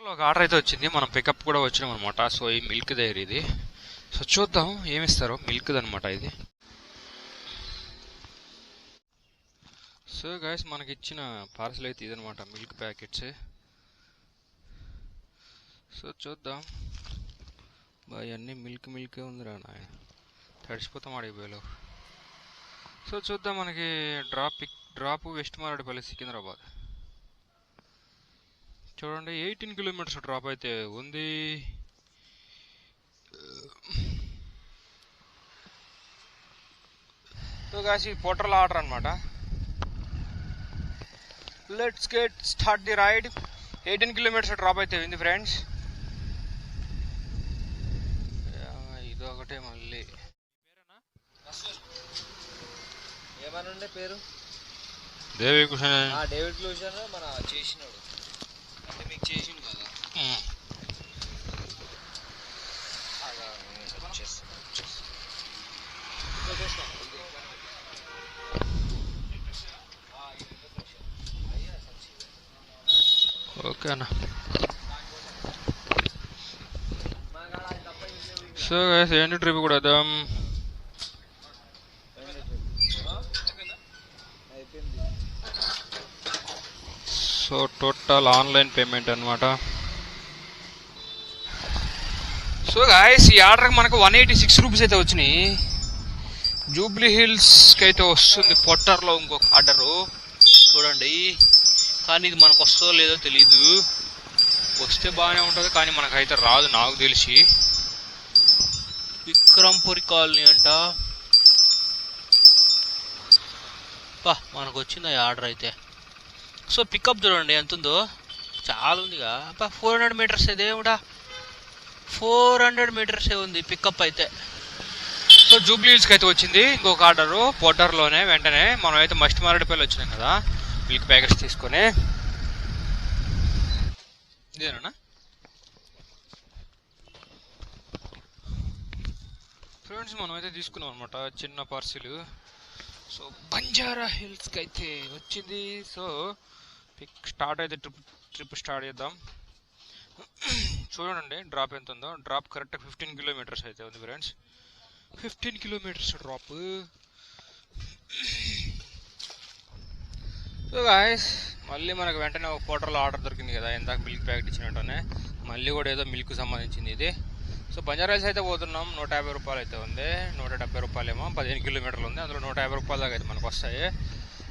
పోర్టర్లో ఒక ఆర్డర్ అయితే వచ్చింది. మనం పికప్ కూడా వచ్చినాం అనమాట సో ఈ మిల్క్ దగ్గర ఇది. సో చూద్దాం ఏమిస్తారో మిల్క్ అనమాట ఇది. సో గాయస్ మనకి ఇచ్చిన పార్సల్ అయితే ఇదనమాట మిల్క్ ప్యాకెట్స్ సో చూద్దాం. బా ఇవన్నీ మిల్క్ మిల్కే ఉందిరా నాయన. తడిసిపోతాం అడిగిపోయేలో సో చూద్దాం మనకి drop pick drop west Marredpally Secunderabad. చూడండి ఎయిటీన్ కిలోమీటర్స్ డ్రాప్ అయితే ఉంది. సో కాసి పోటర్ల ఆర్డర్ అనమాట let's get start the ride eighteen kilometres drop అయితే ఉంది ఫ్రెండ్స్ ఇది ఒకటే మళ్ళీ. ఏమని ఉండే పేరు? దేవి ఆ డేవిడ్ క్లూజన్ మన చేసినాడు. ఓకేనా సో గైస్ ఏంటి ట్రిప్ కూడా వద్దాం అయిపోయింది సో టోటల్ ఆన్లైన్ పేమెంట్ అనమాట సో గాయస్ ఈ ఆర్డర్కి మనకు వన్ ఎయిటీ సిక్స్ రూపీస్ అయితే వచ్చినాయి. జూబ్లీ హిల్స్కి అయితే వస్తుంది పొట్టర్లో ఇంకొక ఆర్డరు. చూడండి. కానీ ఇది మనకు వస్తుందో లేదో తెలీదు. వస్తే బాగానే ఉంటుంది కానీ మనకైతే రాదు నాకు తెలిసి. విక్రంపురి కాలనీ అంట. మనకు వచ్చింది ఆర్డర్ అయితే? సో పికప్ చూడండి ఎంత ఉందో చాలా ఉందిగా. అబ్బా ఫోర్ హండ్రెడ్ మీటర్స్ ఇదేమిటా ఫోర్ హండ్రెడ్ మీటర్సే ఉంది పికప్ అయితే. సో జూబ్లీ అయితే వచ్చింది. ఇంకొక ఆర్డరు పోటర్లోనే వెంటనే మనం అయితే మస్ట్ మారేడుపల్లి వచ్చినాం కదా. మిల్క్ ప్యాకెట్స్ తీసుకొని. ఇదేనా? ఫ్రెండ్స్ మనం అయితే తీసుకున్నాం అనమాట చిన్న పార్సిల్. సో బంజారా హిల్స్కి అయితే వచ్చింది. సో పిక్ స్టార్ట్ అయితే ట్రిప్ ట్రిప్ స్టార్ట్ చేద్దాం. చూడండి డ్రాప్ ఎంత ఉందో. డ్రాప్ కరెక్ట్ ఫిఫ్టీన్ కిలోమీటర్స్ అయితే ఉంది friends fifteen kilometres drop so guys మళ్ళీ మనకు వెంటనే ఒక పోటర్లో ఆర్డర్ దొరికింది కదా. ఇందాక మిల్క్ ప్యాకెట్ ఇచ్చినట్టునే మళ్ళీ కూడా ఏదో మిల్క్ సంబంధించింది ఇది. సో బంజారా అయితే పోతున్నాం. నూట యాభై రూపాయలు అయితే ఉంది. నూట డెబ్బై రూపాయలేమో. పదిహేను కిలోమీటర్లు ఉంది. అందులో నూట యాభై రూపాయల దాకా అయితే మనకు వస్తాయి.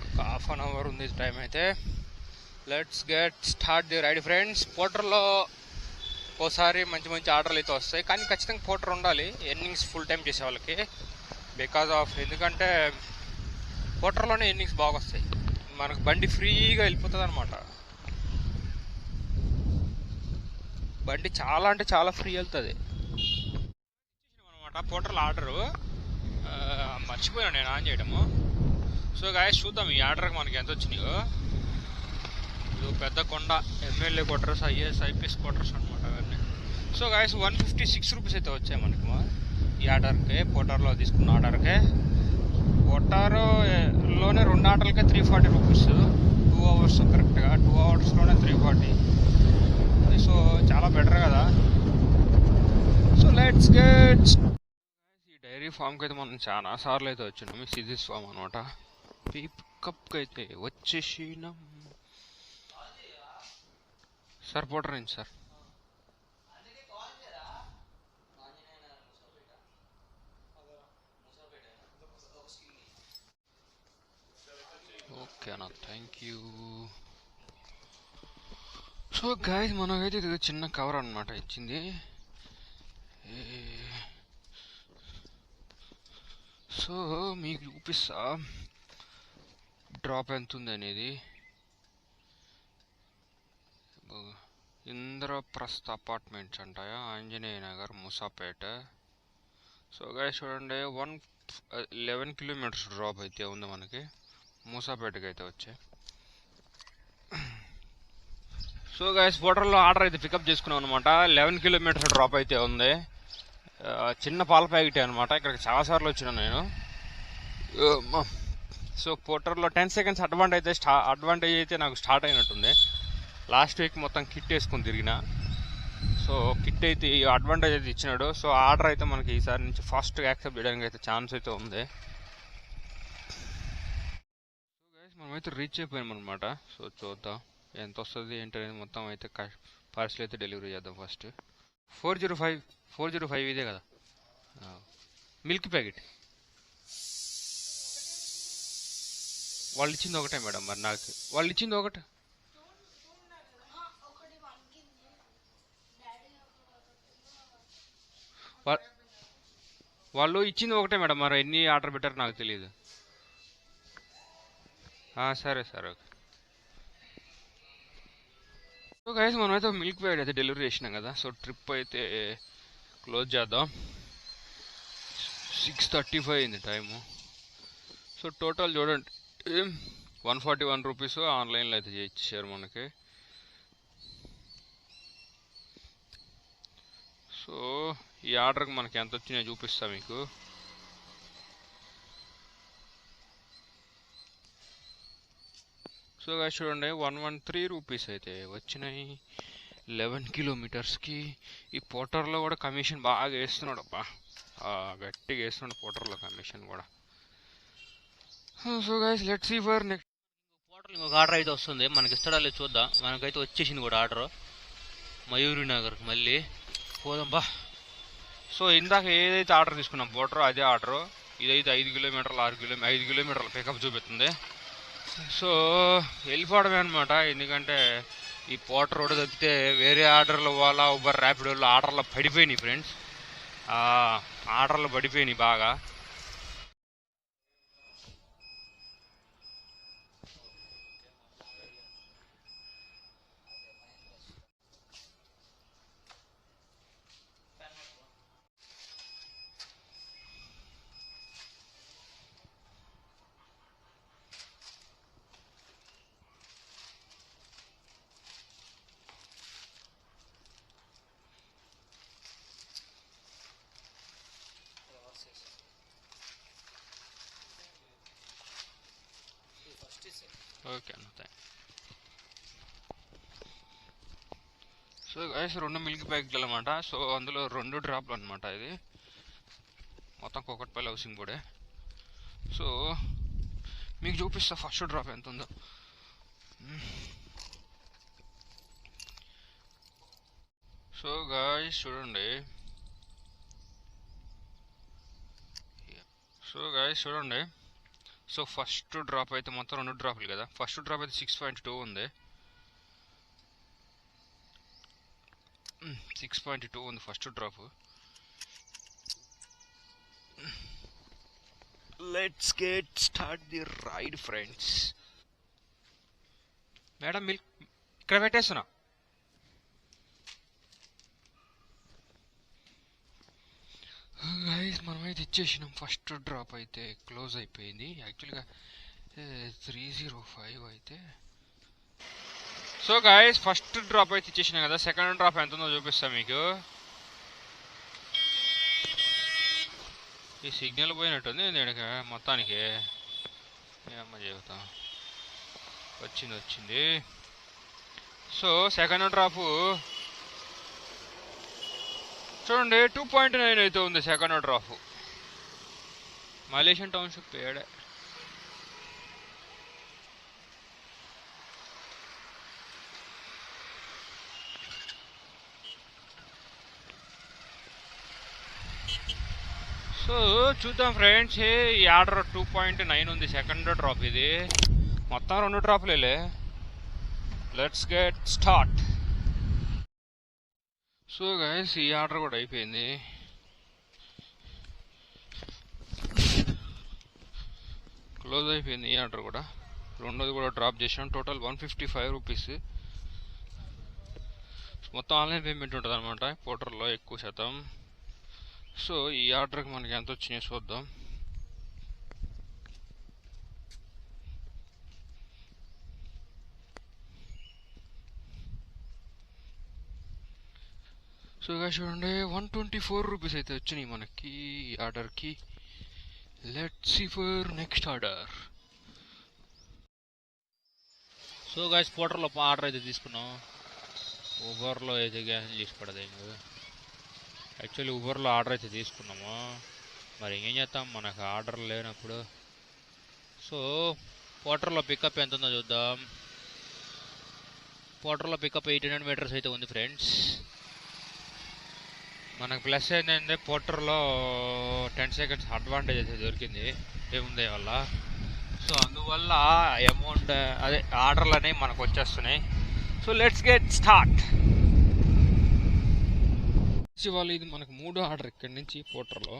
ఒక హాఫ్ అన్ అవర్ ఉంది టైం అయితే. Let's get start the ride friends పోటర్లో ఓసారి మంచి మంచి ఆర్డర్లు అయితే వస్తాయి. కానీ ఖచ్చితంగా పోటర్ ఉండాలి. ఎర్నింగ్స్ ఫుల్ టైం చేసే వాళ్ళకి. బికాజ్ ఆఫ్ ఎందుకంటే పోటర్లోనే ఎర్నింగ్స్ బాగా వస్తాయి. మనకు బండి ఫ్రీగా వెళ్ళిపోతుంది అనమాట బండి చాలా అంటే చాలా ఫ్రీ వెళ్తుంది. అనమాట పోటర్లు ఆర్డరు. మర్చిపోయాను నేను ఆన్ చేయడము. సో గాయస్ చూద్దాం ఈ ఆర్డర్కి మనకి ఎంత వచ్చినాయో. ఇది పెద్ద కొండ MLA quarters IAS IPS quarters అనమాట అవన్నీ. So guys one fifty six rupees అయితే వచ్చాయి మనకి మా ఈ ఆర్డర్కి పోటార్లో తీసుకున్న ఆర్డర్కి. పోటారోలోనే రెండు ఆటలకే three forty rupees two hours కరెక్ట్గా టూ అవర్స్లోనే త్రీ ఫార్టీ సో చాలా బెటర్ కదా. సో లెట్స్ గెట్ ఈ డైరీ ఫామ్కి అయితే మనం చాలా సార్లు అయితే వచ్చినాము సిజిస్ ఫామ్ అనమాట పికప్కి అయితే వచ్చేసినాం. సార్ పోటర్ ఏంటి సార్. ఓకే అన్న థ్యాంక్ యూ సో గాయస్ మనకైతే ఇది చిన్న కవర్ అనమాట ఇచ్చింది. సో మీకు చూపిస్తా. డ్రాప్ ఎంత ఉంది అనేది. ఇంద్రప్రస్థ అపార్ట్మెంట్స్ అంటాయా? ఆంజనేయ నగర్ ముసాపేట. సో గాయ చూడండి వన్ లెవెన్ కిలోమీటర్స్ డ్రాప్ అయితే ఉంది మనకి. మూసాపేటకి అయితే వచ్చాయి సో గాయస్ హోటల్లో ఆర్డర్ అయితే పికప్ చేసుకున్నాం అనమాట లెవెన్ కిలోమీటర్స్ డ్రాప్ అయితే ఉంది. చిన్న పాల ప్యాకెట్ అనమాట ఇక్కడికి చాలాసార్లు వచ్చినాను నేను. సో పోటర్లో టెన్ సెకండ్స్ అడ్వాంటేజ్ అయితే స్టా అడ్వాంటేజ్ అయితే నాకు స్టార్ట్ అయినట్టుంది. లాస్ట్ వీక్ మొత్తం కిట్ వేసుకొని తిరిగిన. సో కిట్ అయితే ఈ అడ్వాంటేజ్ అయితే ఇచ్చినాడు. సో ఆర్డర్ అయితే మనకి ఈసారి నుంచి ఫాస్ట్గా యాక్సెప్ట్ చేయడానికి అయితే ఛాన్స్ అయితే ఉంది. సో గైస్ మనమైతే రీచ్ అయిపోయాం అనమాట సో చూద్దాం ఎంత వస్తుంది ఏంటనేది మొత్తం అయితే పార్సల్ అయితే డెలివరీ చేద్దాం first four zero five four zero five ఇదే కదా. మిల్క్ ప్యాకెట్ వాళ్ళు ఇచ్చింది ఒకటే మేడం మరి నాకు. వాళ్ళు ఇచ్చింది ఒకటే. వాళ్ళు ఇచ్చింది ఒకటే మేడం. మరి ఎన్ని ఆర్డర్ పెట్టారో నాకు తెలియదు సరే సార్ ఓకే. సో గైస్ మనమైతే మిల్క్ ప్యాకెట్ అయితే డెలివరీ చేసినాం కదా. సో ట్రిప్ అయితే క్లోజ్ చేద్దాం. సిక్స్ థర్టీ ఫైవ్ అయింది టైము. సో టోటల్ చూడండి వన్ ఫార్టీ వన్ రూపీస్ ఆన్లైన్లో అయితే చేయించారు మనకి. సో ఈ ఆర్డర్కి మనకి ఎంత వచ్చినాయో చూపిస్తా మీకు. సో guys చూడండి వన్ వన్ త్రీ రూపీస్ అయితే వచ్చినాయి. లెవెన్ కిలోమీటర్స్కి. ఈ పోటర్లో కూడా కమిషన్ బాగా వేస్తున్నాడు అబ్బా. గట్టిగా వేస్తున్నాడు పోటర్లో కమిషన్ కూడా. So guys let see for next Porter ఇంకొక ఆర్డర్ అయితే వస్తుంది. మనకి ఇస్తాడా లేదు చూద్దాం. మనకైతే వచ్చేసింది కూడా ఆర్డర్. మయూరి నగర్ మళ్ళీ. పోదాం బా. సో ఇందాక ఏదైతే ఆర్డర్ తీసుకున్నాం పోటర్ అదే ఆర్డర్. ఇదైతే ఐదు కిలోమీటర్లు ఆరు కిలో ఐదు కిలోమీటర్ల పికప్ చూపిస్తుంది. సో వెళ్ళిపోవడమే అనమాట ఎందుకంటే ఈ పోటర్ రోడ్ తప్పితే వేరే ఆర్డర్లు వాళ్ళ ఉబర్ ర్యాపిడ్ వాళ్ళు పడిపోయినాయి ఫ్రెండ్స్ ఆర్డర్లు పడిపోయినాయి బాగా. ఓకే అన్న థ్యాంక్ సో గైస్ రెండు మిల్క్ ప్యాకెట్లు అనమాట సో అందులో రెండు డ్రాప్లు అనమాట ఇది. మొత్తం కోకట్పల్లి హౌసింగ్ బోర్డే సో మీకు చూపిస్తా ఫస్ట్ డ్రాప్ ఎంత ఉందో. సో గాయస్ చూడండి. సో గాయస్ చూడండి. సో ఫస్ట్ డ్రాప్ అయితే మొత్తం రెండు డ్రాప్లు కదా. ఫస్ట్ డ్రాప్ అయితే సిక్స్ పాయింట్ టూ ఉంది. సిక్స్ పాయింట్ టూ ఉంది first drop. Let's get start the ride friends madam milk ఇక్కడ పెట్టేస్తున్నా. గైస్ మనమైతే ఇచ్చేసినాం. ఫస్ట్ డ్రాప్ అయితే క్లోజ్ అయిపోయింది. యాక్చువల్గా త్రీ జీరో ఫైవ్ అయితే. సో గాయస్ ఫస్ట్ డ్రాప్ అయితే ఇచ్చేసినాం కదా. సెకండ్ డ్రాప్ ఎంత ఉందో చూపిస్తాం మీకు. ఈ సిగ్నల్ పోయినట్టుంది. నేను మొత్తానికి ఏమన్నా చెబుతాం. వచ్చింది వచ్చింది. సో సెకండ్ డ్రాపు చూడండి టూ పాయింట్ నైన్ అయితే ఉంది సెకండ్ డ్రాప్ మలేషియన్ టౌన్షిప్ ఏడే. సో చూద్దాం ఫ్రెండ్స్ ఈ ఆర్డర్ టూ పాయింట్ నైన్ ఉంది సెకండ్ డ్రాప్ ఇది. మొత్తం రెండు డ్రాప్లేలే let's get start so guys ఈ ఆర్డర్ కూడా అయిపోయింది. క్లోజ్ అయిపోయింది ఈ ఆర్డర్ కూడా. రెండోది కూడా డ్రాప్ చేసాం total one fifty five rupees మొత్తం ఆన్లైన్ పేమెంట్ ఉంటుంది అనమాట పోర్టర్లో ఎక్కువ శాతం. సో ఈ ఆర్డర్కి మనకి ఎంత వచ్చినాయో చూద్దాం. సో ఇక చూడండి వన్ ట్వంటీ ఫోర్ రూపీస్ అయితే వచ్చినాయి మనకి ఆర్డర్కి let see for next order so guys పోర్టర్లో order అయితే తీసుకున్నాం. ఊబర్లో అయితే క్యాన్సిల్ చేసి పడదు యాక్చువల్లీ ఊబర్లో ఆర్డర్ అయితే తీసుకున్నాము. మరి ఏం చేస్తాం? మనకు ఆర్డర్ లేనప్పుడు. సో పోటర్లో పికప్ ఎంత ఉందో చూద్దాం. పోటర్లో పికప్ ఎయిట్ హండ్రెడ్ మీటర్స్ అయితే ఉంది ఫ్రెండ్స్ మనకు ప్లస్ ఏంటంటే పోటర్లో టెన్ సెకండ్స్ అడ్వాంటేజ్ అయితే దొరికింది. ఏముంది వల్ల? సో అందువల్ల అమౌంట్ అదే ఆర్డర్లు అనేవి మనకు వచ్చేస్తున్నాయి. సో లెట్స్ గెట్ స్టార్ట్ ఇవాళ ఇది మనకు మూడో ఆర్డర్ ఇక్కడి నుంచి పోటర్లో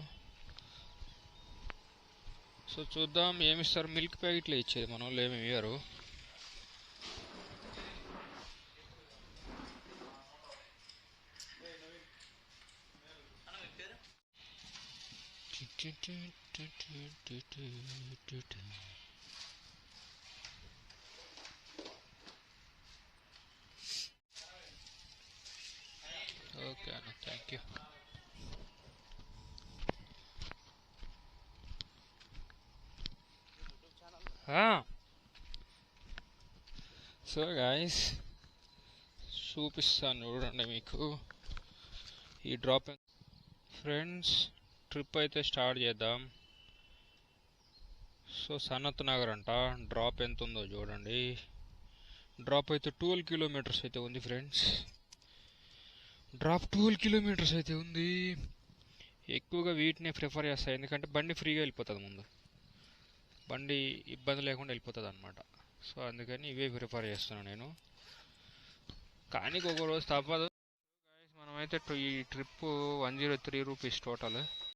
సో చూద్దాం ఏమిస్తారు మిల్క్ ప్యాకెట్లు ఇచ్చేది మనం లేమి ఇవ్వరు. వాళ్ళు ఏమి ఇవ్వరు ఓకే అన్న థ్యాంక్ యూ సో గాయస్ చూపిస్తాను చూడండి మీకు ఈ డ్రాప్ ఫ్రెండ్స్ ట్రిప్ అయితే స్టార్ట్ చేద్దాం. సో సనత్ నగర్ అంట. డ్రాప్ ఎంత ఉందో చూడండి. డ్రాప్ అయితే ట్వెల్వ్ కిలోమీటర్స్ అయితే ఉంది ఫ్రెండ్స్. డ్రాప్ ట్వెల్వ్ కిలోమీటర్స్ అయితే ఉంది. ఎక్కువగా వీటినే ప్రిఫర్ చేస్తాయి ఎందుకంటే బండి ఫ్రీగా వెళ్ళిపోతుంది ముందు. బండి ఇబ్బంది లేకుండా వెళ్ళిపోతుంది అనమాట సో అందుకని ఇవే ప్రిఫర్ చేస్తున్నాను నేను. కానీ ఒక రోజు తప్పదు. మనమైతే టు- ఈ trip one zero three rupees total.